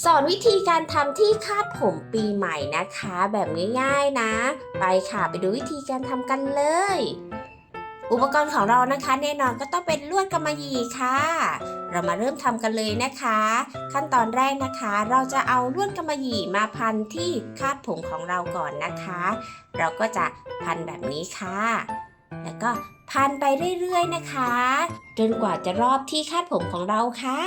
สอนวิธีการทำที่คาดผมปีใหม่นะคะ แบบง่ายๆนะ ไปค่ะไปดูวิธีการทำกันเลย อุปกรณ์ของเรานะคะแน่นอนก็ต้องเป็นลวดกำมะหยี่ค่ะ เรามาเริ่มทำกันเลยนะคะ ขั้นตอนแรกนะคะ เราจะเอาลวดกำมะหยี่มาพันที่คาดผมของเราก่อนนะคะ เราก็จะพันแบบนี้ค่ะ แล้วก็พันไปเรื่อยๆนะคะ จนกว่าจะรอบที่คาดผมของเราค่ะ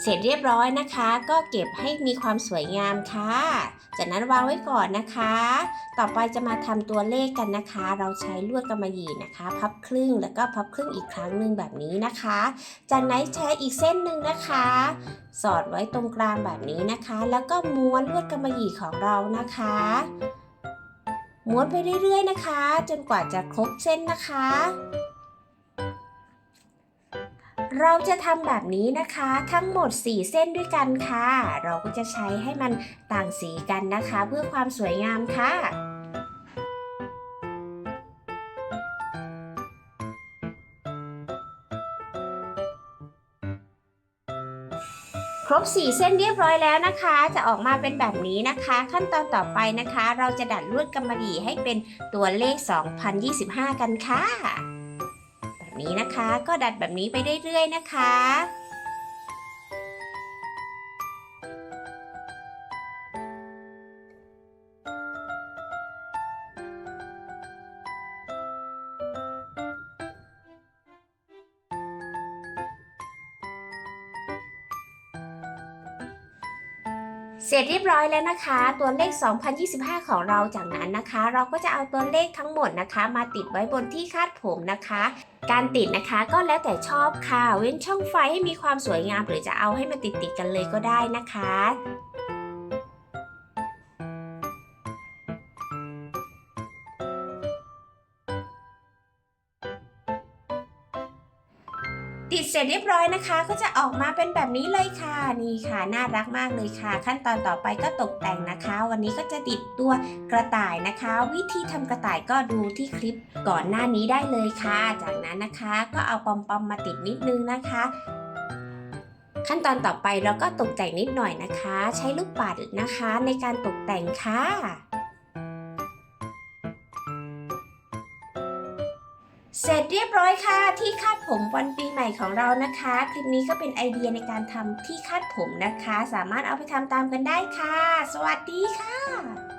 เสร็จเรียบร้อยนะคะ ก็เก็บให้มีความสวยงามค่ะ จากนั้นวางไว้ก่อนนะคะ ต่อไปจะมาทำตัวเลขกันนะคะ เราใช้ลวดกำมะหยี่นะคะ พับครึ่งแล้วก็พับครึ่งอีกครั้งหนึ่งแบบนี้นะคะ จากนั้นใช้อีกเส้นหนึ่งนะคะ สอดไว้ตรงกลางแบบนี้นะคะ แล้วก็ม้วนลวดกำมะหยี่ของเรานะคะม้วนไปเรื่อยๆนะคะ จนกว่าจะครบเส้นนะคะ เราจะทำแบบนี้นะคะ ทั้งหมด 4 เส้นด้วยกันค่ะ เราก็จะใช้ให้มันต่างสีกันนะคะ เพื่อความสวยงามค่ะครบ 4 เส้นเรียบร้อยแล้วนะคะ จะออกมาเป็นแบบนี้นะคะ ขั้นตอนต่อไปนะคะ เราจะดัดลวดกำมะหยี่ให้เป็นตัวเลข 2025 กันค่ะ นี้นะคะ ก็ดัดแบบนี้ไปเรื่อยๆนะคะ เสร็จเรียบร้อยแล้วนะคะ ตัวเลข 2025 ของเราจากนั้นนะคะ เราก็จะเอาตัวเลขทั้งหมดนะคะ มาติดไว้บนที่คาดผมนะคะ การติดนะคะก็แล้วแต่ชอบค่ะ เว้นช่องไฟให้มีความสวยงาม หรือจะเอาให้มันติดติดกันเลยก็ได้นะคะ ติดเสร็จเรียบร้อยนะคะ ก็จะออกมาเป็นแบบนี้เลยค่ะนี่ค่ะ น่ารักมากเลยค่ะ ขั้นตอนต่อไปก็ตกแต่งนะคะ วันนี้ก็จะติดตัวกระต่ายนะคะ วิธีทำกระต่ายก็ดูที่คลิปก่อนหน้านี้ได้เลยค่ะ จากนั้นนะคะก็เอาปอมปอมมาติดนิดนึงนะคะ ขั้นตอนต่อไปเราก็ตกแต่งนิดหน่อยนะคะ ใช้ลูกปัดนะคะในการตกแต่งค่ะ เสร็จเรียบร้อยค่ะ ที่คาดผมวันปีใหม่ของเรานะคะ คลิปนี้ก็เป็นไอเดียในการทำที่คาดผมนะคะ สามารถเอาไปทำตามกันได้ค่ะ สวัสดีค่ะ